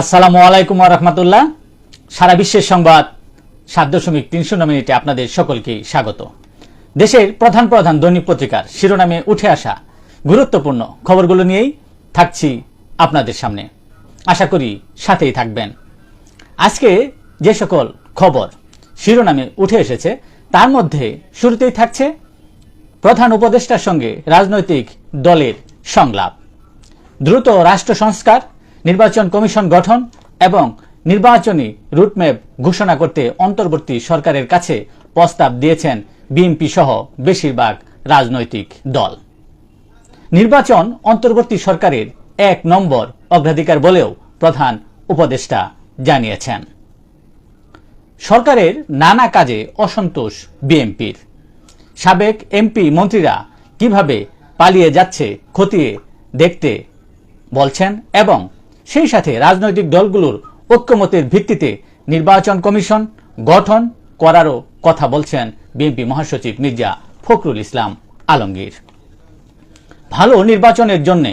আসসালামু আলাইকুম রহমতুল্লাহ। সারা বিশ্বের সংবাদ, সাত দশমিক তিন শূন্য মিনিটে আপনাদের সকলকে স্বাগত। দেশের প্রধান প্রধান দৈনিক পত্রিকার শিরোনামে উঠে আসা গুরুত্বপূর্ণ খবরগুলো নিয়েই থাকছি আপনাদের সামনে। আশা করি সাথেই থাকবেন। আজকে যে সকল খবর, শিরোনামে উঠে এসেছে, তার মধ্যে শুরুতেই থাকছে প্রধান উপদেষ্টার সঙ্গে রাজনৈতিক দলের সংলাপ। দ্রুত রাষ্ট্র সংস্কার নির্বাচন কমিশন গঠন এবং নির্বাচনী রুটম্যাপ ঘোষণা করতে অন্তর্বর্তী সরকারের কাছে প্রস্তাব দিয়েছেন বিএনপি সহ বেশিরভাগ রাজনৈতিক দল। নির্বাচন অন্তর্বর্তী সরকারের এক নম্বর অগ্রাধিকার বলেও প্রধান উপদেষ্টা জানিয়েছেন। সরকারের নানা কাজে অসন্তোষ বিএনপির। সাবেক এমপি মন্ত্রীরা কীভাবে পালিয়ে যাচ্ছে খতিয়ে দেখতে বলছেন এবং সেই সাথে রাজনৈতিক দলগুলোর ঐক্যমতের ভিত্তিতে নির্বাচন কমিশন গঠন করারও কথা বলছেন বিএনপি মহাসচিব মির্জা ফখরুল ইসলাম আলমগীর। ভালো নির্বাচনের জন্য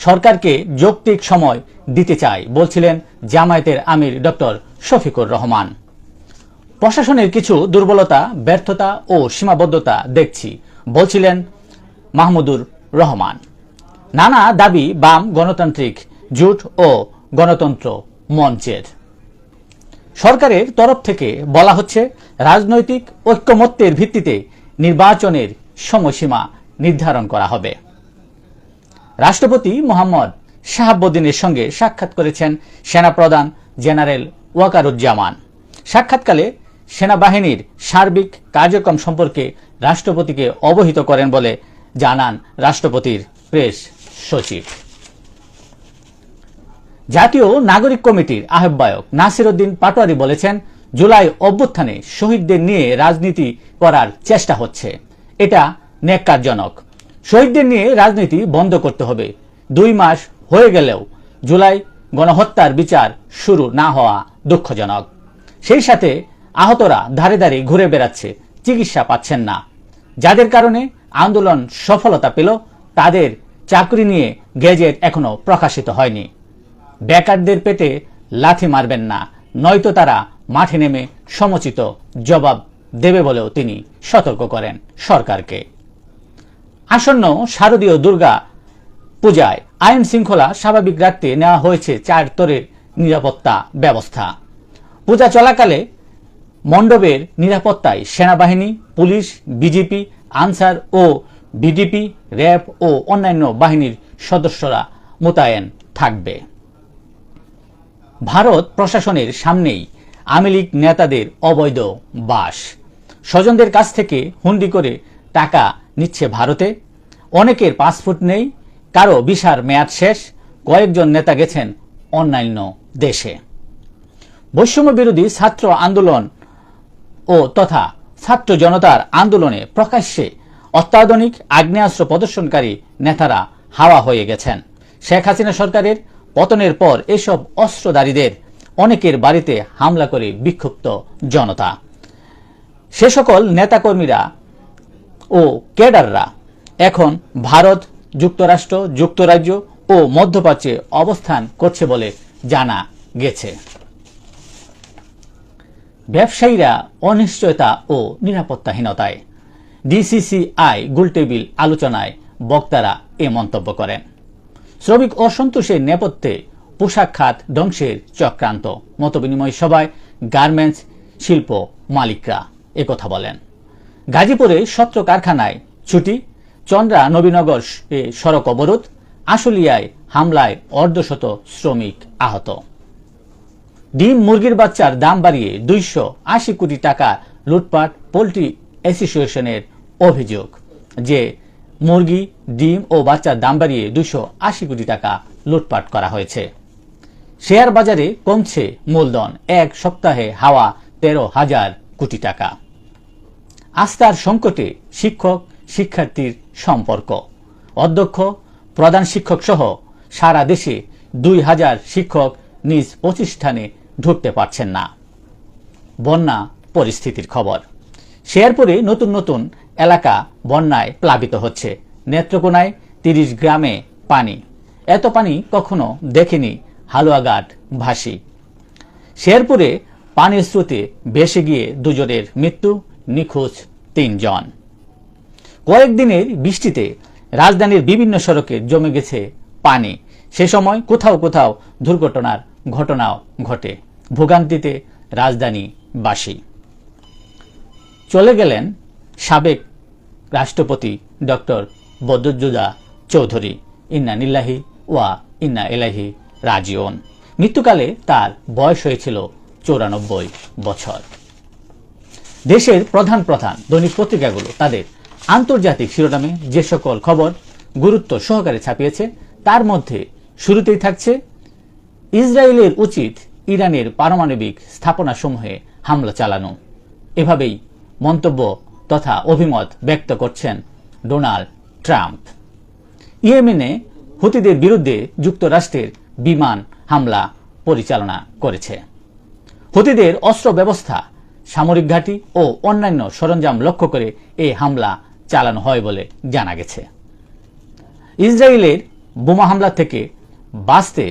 সরকারকে যৌক্তিক সময় দিতে চায় বলছিলেন জামায়াতের আমির ডক্টর শফিকুর রহমান। প্রশাসনের কিছু দুর্বলতা, ব্যর্থতা ও সীমাবদ্ধতা দেখছি, বলছিলেন মাহমুদুর রহমান। নানা দাবি বাম গণতান্ত্রিক জোট ও গণতন্ত্র মঞ্চের। সরকারের তরফ থেকে বলা হচ্ছে, রাজনৈতিক ঐক্যমত্যের ভিত্তিতে নির্বাচনের সময়সীমা নির্ধারণ করা হবে। রাষ্ট্রপতি মোহাম্মদ শাহাবুদ্দিনের সঙ্গে সাক্ষাৎ করেছেন সেনাপ্রধান জেনারেল ওয়াকারুজ্জামান। সাক্ষাৎকালে সেনাবাহিনীর সার্বিক কার্যক্রম সম্পর্কে রাষ্ট্রপতিকে অবহিত করেন বলে জানান রাষ্ট্রপতির প্রেস সচিব। জাতীয় নাগরিক কমিটির আহ্বায়ক নাসির উদ্দিন পাটোয়ারি বলেছেন, জুলাই অভ্যুত্থানে শহীদদের নিয়ে রাজনীতি করার চেষ্টা হচ্ছে। এটা ন্যাক্কারজনক। শহীদদের নিয়ে রাজনীতি বন্ধ করতে হবে। দুই মাস হয়ে গেলেও জুলাই গণহত্যার বিচার শুরু না হওয়া দুঃখজনক। সেই সাথে আহতরা ধারে ধারে ঘুরে বেড়াচ্ছে, চিকিৎসা পাচ্ছেন না। যাদের কারণে আন্দোলন সফলতা পেল, তাদের চাকরি নিয়ে গেজেট এখনও প্রকাশিত হয়নি। বেকারদের পেতে লাথি মারবেন না, নয়তো তারা মাঠে নেমে সমচিত জবাব দেবে বলেও তিনি সতর্ক করেন সরকারকে। আসন্ন শারদীয় দুর্গা পূজায় আইন শৃঙ্খলা স্বাভাবিক রাখতে নেওয়া হয়েছে চার স্তরের নিরাপত্তা ব্যবস্থা। পূজা চলাকালে মণ্ডপের নিরাপত্তায় সেনাবাহিনী, পুলিশ, বিজেপি, আনসার ও বিডিপি, র্যাব ও অন্যান্য বাহিনীর সদস্যরা মোতায়েন থাকবে। ভারত প্রশাসনের সামনেই আওয়ামী লীগ নেতাদের অবৈধ বাস। স্বজনদের কাছ থেকে হুন্ডি করে টাকা নিচ্ছে ভারতে। অনেকের পাসপোর্ট নেই, কারও ভিসার মেয়াদ শেষ, কয়েকজন নেতা গেছেন অন্যান্য দেশে। বৈষম্য বিরোধী ছাত্র আন্দোলন ও তথা ছাত্র জনতার আন্দোলনে প্রকাশ্যে অত্যাধুনিক আগ্নেয়াস্ত্র প্রদর্শনকারী নেতারা হাওয়া হয়ে গেছেন। শেখ হাসিনা সরকারের পতনের পর এসব অস্ত্রধারীদের অনেকের বাড়িতে হামলা করে বিক্ষুব্ধ জনতা। সে সকল নেতাকর্মীরা ও ক্যাডাররা এখন ভারত, যুক্তরাষ্ট্র, যুক্তরাজ্য ও মধ্যপ্রাচ্যে অবস্থান করছে বলে জানা গেছে। ব্যবসায়ীরা অনিশ্চয়তা ও নিরাপত্তাহীনতায়। ডিসিসিআই গোলটেবিল আলোচনায় বক্তারা এ মন্তব্য করেন। শ্রমিক অসন্তোষের নেপথ্যে পোশাক খাত ধ্বংসের চক্রান্ত। মতবিনিময় সভায় গার্মেন্টস শিল্প মালিকরা একথা বলেন। গাজীপুরে সত্র কারখানায় ছুটি, চন্দ্রা নবীনগর সড়ক অবরোধ, আশুলিয়ায় হামলায় অর্ধশত শ্রমিক আহত। ডিম মুরগির বাচ্চার দাম বাড়িয়ে দুইশো আশি কোটি টাকা লুটপাট পোলট্রি অ্যাসোসিয়েশনের অভিযোগ, যে মুরগি, ডিম ও বাচ্চার দাম বাড়িয়ে দুইশো আশি কোটি টাকা লুটপাট করা হয়েছে। শেয়ার বাজারে কমছে মূলধন, এক সপ্তাহে হাওয়া তেরো হাজার কোটি টাকা। আস্থার সংকটে শিক্ষক, শিক্ষার্থীর সম্পর্ক। অধ্যক্ষ, প্রধান শিক্ষক সহ সারা দেশে দুই হাজার শিক্ষক নিজ প্রতিষ্ঠানে ঢুকতে পারছেন না। বন্যা পরিস্থিতির খবর। শেয়ারপুরে নতুন নতুন এলাকা বন্যায় প্লাবিত হচ্ছে। নেত্রকোনায় তিরিশ গ্রামে পানি। এত পানি কখনো দেখেনি হালুয়াঘাট ভাসি। শেরপুরে পানির স্রোতে ভেসে গিয়ে দুজনের মৃত্যু, নিখোঁজ তিনজন। কয়েকদিনের বৃষ্টিতে রাজধানীর বিভিন্ন সড়কে জমে গেছে পানি। সে সময় কোথাও কোথাও দুর্ঘটনার ঘটনাও ঘটে। ভোগান্তিতে রাজধানীবাসী। চলে গেলেন সাবেক রাষ্ট্রপতি ডক্টর বদরুদ্দোজা চৌধুরী, ইন্না নিল্লাহি ওয়া ইন্না এলাহি রাজিওন মৃত্যুকালে তার বয়স হয়েছিল চৌরানব্বই বছর। দেশের প্রধান প্রধান দৈনিক পত্রিকাগুলো তাদের আন্তর্জাতিক শিরোনামে যে সকল খবর গুরুত্ব সহকারে ছাপিয়েছে, তার মধ্যে শুরুতেই থাকছে, ইসরায়েলের উচিত ইরানের পারমাণবিক স্থাপনাসমূহে হামলা চালানো। এভাবেই মন্তব্য তথা অভিমত ব্যক্ত করছেন ডোনাল্ড ট্রাম্প। ইয়েমেনে হুতিদের বিরুদ্ধে যুক্তরাষ্ট্রের বিমান হামলা পরিচালনা করেছে। হুতিদের অস্ত্র ব্যবস্থা, সামরিক ঘাঁটি ও অন্যান্য সরঞ্জাম লক্ষ্য করে এই হামলা চালানো হয় বলে জানা গেছে। ইসরায়েলের বোমা হামলা থেকে বাঁচতে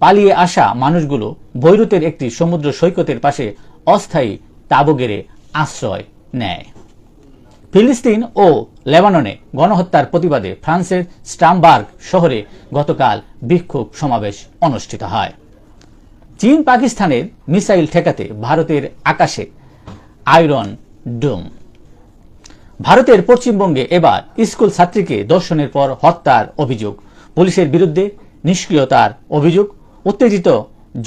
পালিয়ে আসা মানুষগুলো বৈরুতের একটি সমুদ্র সৈকতের পাশে অস্থায়ী তাঁবু গেড়ে আশ্রয় নেয়। ফিলিস্তিন ও লেবাননে গণহত্যার প্রতিবাদে ফ্রান্সের স্টামবার্গ শহরে গতকাল বিক্ষোভ সমাবেশ অনুষ্ঠিত হয়। চীন পাকিস্তানের মিসাইল ঠেকাতে ভারতের আকাশে আয়রন ডোম। ভারতের পশ্চিমবঙ্গে এবার স্কুল ছাত্রীকে দর্শনের পর হত্যার অভিযোগ। পুলিশের বিরুদ্ধে নিষ্ক্রিয়তার অভিযোগ। উত্তেজিত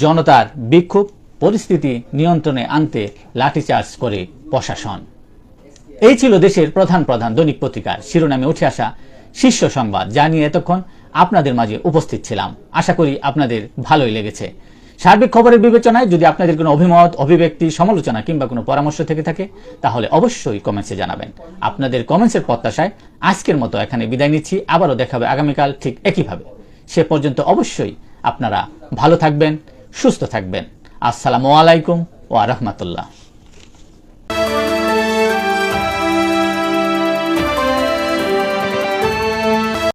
জনতার বিক্ষোভ। পরিস্থিতি নিয়ন্ত্রণে আনতে লাঠিচার্জ করে প্রশাসন। এই ছিল দেশের প্রধান প্রধান দৈনিক পত্রিকার শিরোনামে উঠে আসা শীর্ষ সংবাদ, যা নিয়ে এতক্ষণ আপনাদের মাঝে উপস্থিত ছিলাম। আশা করি আপনাদের ভালোই লেগেছে। সার্বিক খবরের বিবেচনায় যদি আপনাদের কোনো অভিমত, অভিব্যক্তি, সমালোচনা কিংবা কোনো পরামর্শ থেকে থাকে, তাহলে অবশ্যই কমেন্টসে জানাবেন। আপনাদের কমেন্টসের প্রত্যাশায় আজকের মতো এখানে বিদায় নিচ্ছি। আবারও দেখাবে আগামীকাল ঠিক একইভাবে। সে পর্যন্ত অবশ্যই আপনারা ভালো থাকবেন, সুস্থ থাকবেন। আসসালামু আলাইকুম ও রহমতুল্লাহ।